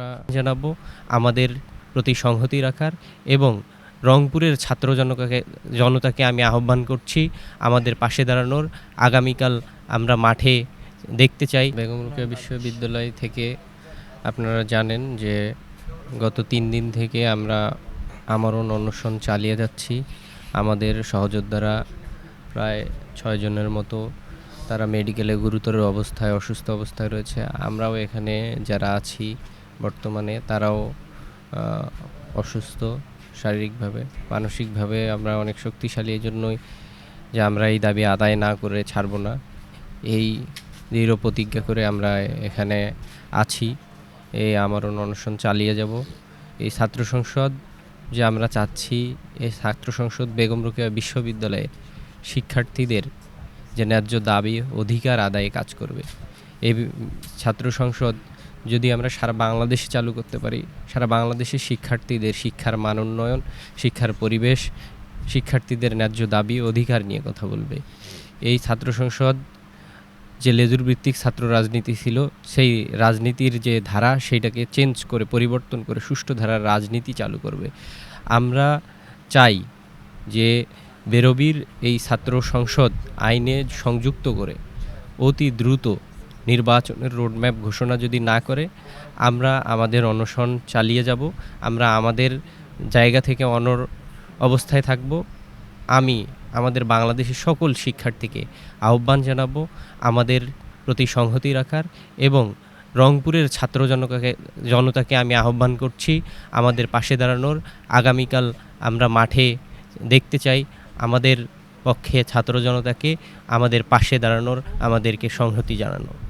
আমরা জানাব আমাদের প্রতি সংহতি রাখার এবং রংপুরের ছাত্র জনতাকে জনতাকে আমি আহ্বান করছি আমাদের পাশে দাঁড়ানোর। আগামীকাল আমরা মাঠে দেখতে চাই। বেগম রোকেয়া বিশ্ববিদ্যালয় থেকে আপনারা জানেন যে গত তিন দিন থেকে আমরা আমরণ অনশন চালিয়ে যাচ্ছি। আমাদের সহযোদ্ধারা প্রায় ছয়জনের মতো তারা মেডিকেলে গুরুতর অবস্থায়, অসুস্থ অবস্থায় রয়েছে। আমরাও এখানে যারা আছি বর্তমানে তারাও অসুস্থ শারীরিকভাবে, মানসিকভাবে আমরা অনেক শক্তিশালী এই জন্যই যে আমরা এই দাবি আদায় না করে ছাড়বো না। এই দৃঢ় প্রতিজ্ঞা করে আমরা এখানে আছি। এই আমরণ অনশন চালিয়ে যাব। এই ছাত্র সংসদ যে আমরা চাচ্ছি এই ছাত্র সংসদ বেগম রোকেয়া বিশ্ববিদ্যালয়ে শিক্ষার্থীদের যে ন্যায্য দাবি, অধিকার আদায়ে কাজ করবে। এই ছাত্র সংসদ যদি আমরা সারা বাংলাদেশে চালু করতে পারি, সারা বাংলাদেশের শিক্ষার্থীদের শিক্ষার মান উন্নয়ন, শিক্ষার পরিবেশ, শিক্ষার্থীদের ন্যায্য দাবি অধিকার নিয়ে কথা বলবে। এই ছাত্র সংসদ যে লেজুর ভিত্তিক ছাত্র রাজনীতি ছিল, সেই রাজনীতির যে ধারা, সেইটাকে চেঞ্জ করে, পরিবর্তন করে সুষ্ঠু ধারার রাজনীতি চালু করবে। আমরা চাই যে বেরবির এই ছাত্র সংসদ আইনে সংযুক্ত করে অতি দ্রুত নির্বাচনের রোডম্যাপ ঘোষণা যদি না করে, আমরা আমাদের অনশন চালিয়ে যাব, আমরা আমাদের জায়গা থেকে অনর অবস্থায় থাকব। আমি, আমাদের বাংলাদেশের সকল শিক্ষার্থীকে আহ্বান জানাব আমাদের প্রতি সংহতি রাখার এবং রংপুরের ছাত্র জনতাকে জনতাকে আমি আহ্বান করছি আমাদের পাশে দাঁড়ানোর। আগামীকাল আমরা মাঠে দেখতে চাই আমাদের পক্ষে ছাত্র জনতাকে, আমাদের পাশে দাঁড়ানোর, আমাদেরকে সংহতি জানানো